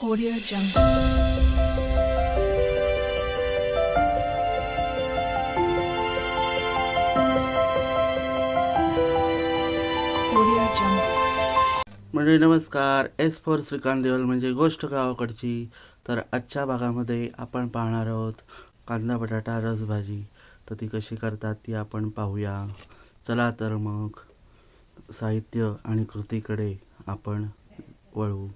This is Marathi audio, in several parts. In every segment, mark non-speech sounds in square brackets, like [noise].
Audio Jungle. म्हणजे नमस्कार. एस फोर श्रीकांत देवल म्हणजे गोष्ट गावाकडची. तर आजच्या भागामध्ये आपण पाहणार आहोत कांदा बटाटा रसभाजी. तर ती कशी करतात ती आपण पाहूया. चला तर मग साहित्य आणि कृतीकडे आपण वळू.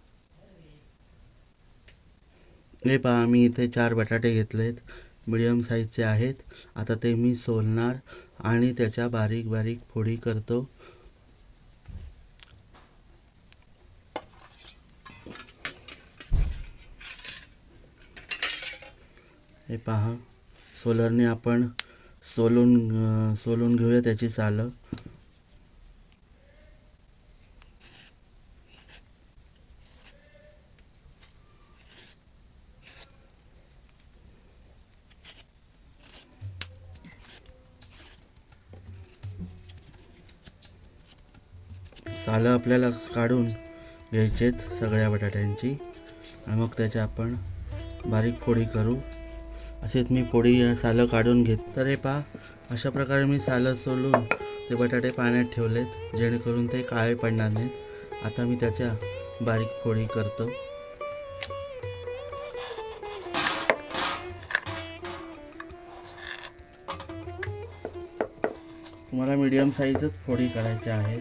हे पहा मी इथे चार बटाटे घेतलेत. मिडियम साईजचे आहेत. आता ते मी सोलणार आणि त्याच्या बारीक बारीक फोडी करतो. हे पहा सोलरने आपण सोलून सोलून घेऊया त्याची सालं. सालं आपल्याला काढून घ्यायचेत सगळ्या बटाट्यांची. आणि मग त्याच्या आपण बारीक फोडी करू. असेच मी फोडी सालं काढून घेत. तर हे पहा अशा प्रकारे मी सालं सोलून ते बटाटे पाण्यात ठेवलेत जेणेकरून ते काळे पडणार नाहीत. आता मी त्याच्या बारीक फोडी करतो. तुम्हाला मीडियम साईजच फोडी करायच्या आहेत.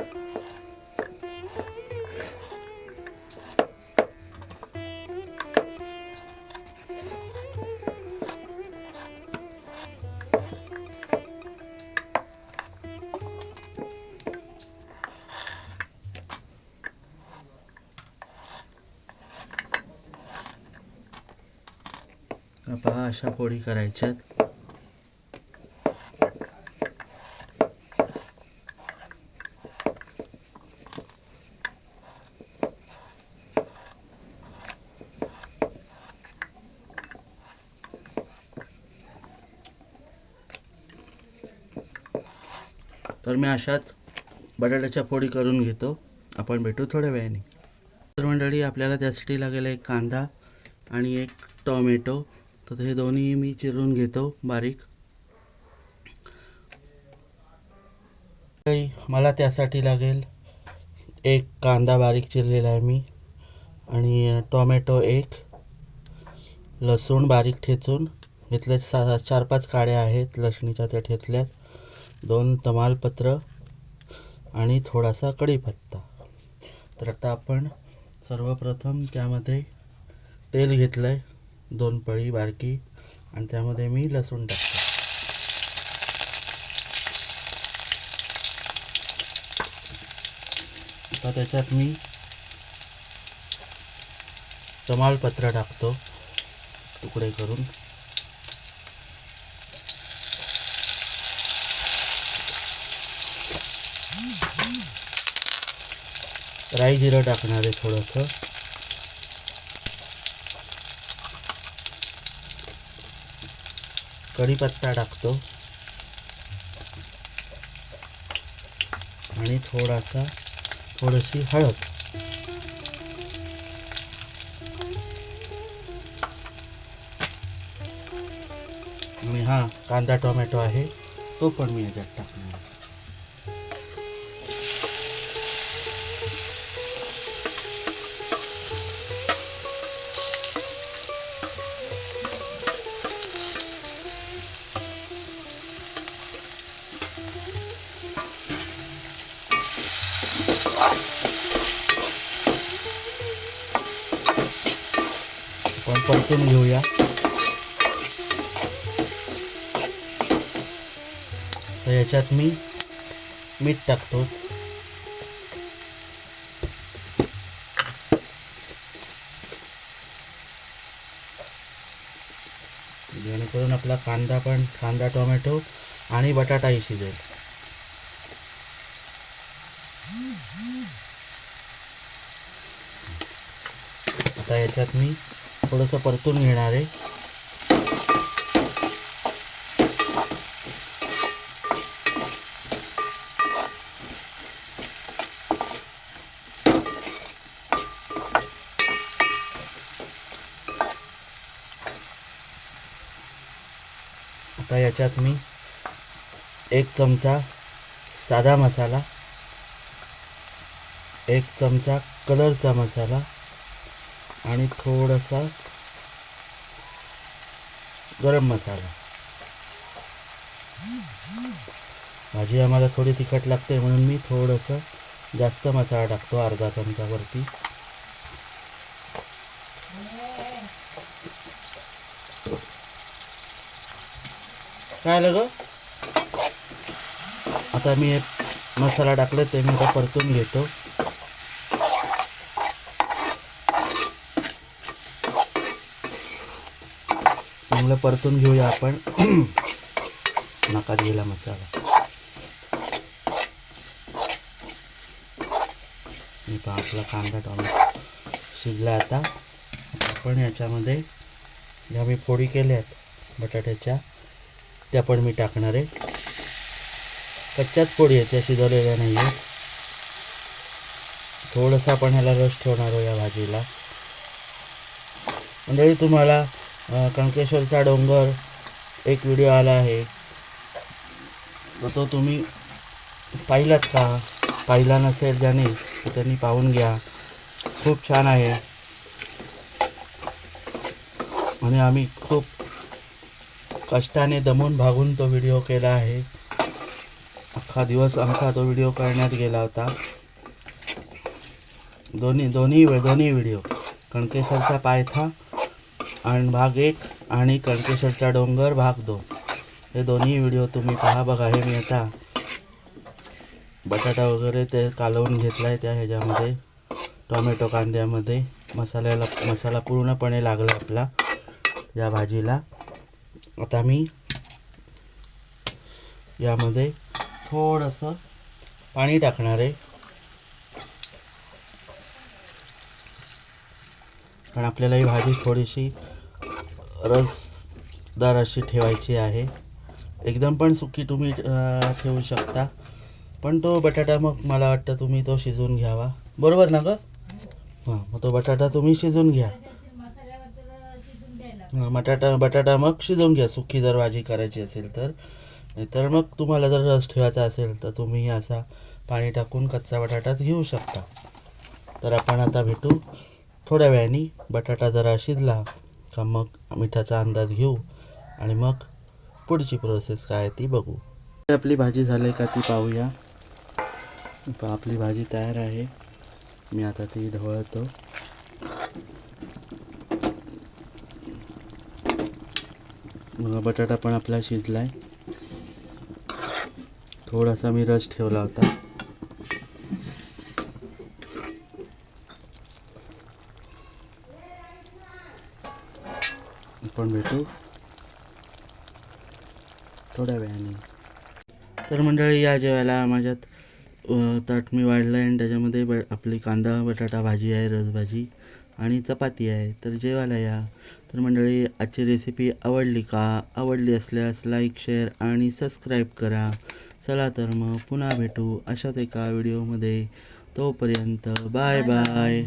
पहा अशा पोळी करायच्यात. तर मी अशात बटाट्याच्या फोडी करून घेतो. आपण भेटू थोड्या वेळाने. तर मंडळी आपल्याला त्यासाठी लागेल एक कांदा आणि एक टॉमॅटो. तर हे दोन्ही मी चिरून घेतो बारीक. मला त्यासाठी लागेल एक कांदा बारीक चिरलेला आहे मी आणि टोमॅटो एक लसूण बारीक ठेचून घेतले सा चार पाच काड्या आहेत लसणीच्या त्या ठेचल्यात. दोन तमालपत्र आणि थोडासा कढीपत्ता. तर आता आपण सर्वप्रथम त्यामध्ये तेल घेतलं आहे दोन पळी बारकी. आणि त्यामध्ये मी लसूण टाकतो. आता त्याच्यात मी तमालपत्र टाकतो तुकडे करून. राई जिरं टाकणार आहे थोडंसं. कढीपत्ता टाकतो. आणि थोडासा थोडीशी हळद. आणि हा कांदा टोमॅटो आहे तो पण मी याच्यात टाकणार आपण परतून घेऊया तर याच्यात मी मीठ टाकतो जेणेकरून आपला कांदा पण कांदा टोमॅटो आणि बटाटाही शिजेल आता याच्यात मी थोडंसं परतून घेणार आहे. आता याच्यात मी एक चमचा साधा मसाला एक चमचा कलरचा मसाला आणि थोडासा गरम मसाला. भाजी आम्हाला थोडी तिखट लागते म्हणून मी थोडंसं जास्त मसाला टाकतो अर्धा चमचावरती काय आलं ग? आता मी मसाला टाकलं ते मी आता परतून घेतो. चांगलं परतून घेऊया आपण. [clears throat] नका गेला मसाला. मी आपला कांदा टोमॅटो शिजला आता. आपण याच्यामध्ये ज्या मी फोडी केल्या आहेत बटाट्याच्या त्या पण मी टाकणार आहे. कच्च्याच फोडी आहेत त्या शिजवलेल्या नाही आहेत. थोडंसं आपण ह्याला रस ठेवणार आहोत या भाजीला. मंडळी तुम्हाला कणकेश्वरचा डोंगर एक व्हिडिओ आला आहे. तर तो तुम्ही पाहिलात का? पाहिला नसेल ज्याने त्यांनी पाहून घ्या. खूप छान आहे. आणि आम्ही खूप कष्टाने दमून भागून तो व्हिडिओ केला आहे. अख्खा दिवस आमचा तो व्हिडिओ करण्यात गेला होता. दोन्ही दोन्ही दोन्ही व्हिडिओ कणकेश्वरचा पायथा आणि भाग एक आणि कणकेश्वरचा डोंगर भाग दोन हे दोन्ही व्हिडिओ तुम्ही पहा बघा हे मी आता बटाटा वगैरे ते कालवून घेतला आहे त्या ह्याच्यामध्ये टोमॅटो कांद्यामध्ये. मसाल्याला मसाला पूर्णपणे लागला आपला या भाजीला. आता मी यामध्ये थोडंसं पाणी टाकणार आहे. कारण आपल्याला ही भाजी थोडीशी रसदार अशी ठेवायची आहे. एकदम पण सुकी तुम्ही ठेवू शकता. पण तो बटाटा मग मला वाटतं तुम्ही तो शिजवून घ्यावा. बरोबर ना ग? हां मग तो बटाटा तुम्ही शिजवून घ्या. बटाटा बटाटा मग शिजवून घ्या. सुकी जर भाजी करायची असेल तर. नाहीतर मग तुम्हाला जर रस ठेवायचा असेल तर तुम्ही असा पाणी टाकून कच्चा बटाटाच घेऊ शकता. तर आपण आता भेटू. थोड्या वेळाने बटाटा जरा शिजला का मग मिठाचा अंदाज घेऊ आणि मग पुढची प्रोसेस काय आहे ती बघू. आपली भाजी झाली का ती पाहूया. आपली भाजी तयार आहे. मी आता ती ढवळतो. मग बटाटा पण आपला शिजला आहे थोडासा मी रस ठेवला होता. आपण भेटू. थोड्या वेळाने. तर मंडळी या जेवायला माझ्यात ताट मी वाढलं आहे आणि त्याच्यामध्ये ब आपली कांदा बटाटा भाजी आहे रसभाजी आणि चपाती आहे. तर जेवायला या. तर मंडळी आजची रेसिपी आवडली का? आवडली असल्यास लाईक शेअर आणि सबस्क्राईब करा. चला तर मग पुन्हा भेटू अशाच एका व्हिडिओमध्ये तोपर्यंत बाय बाय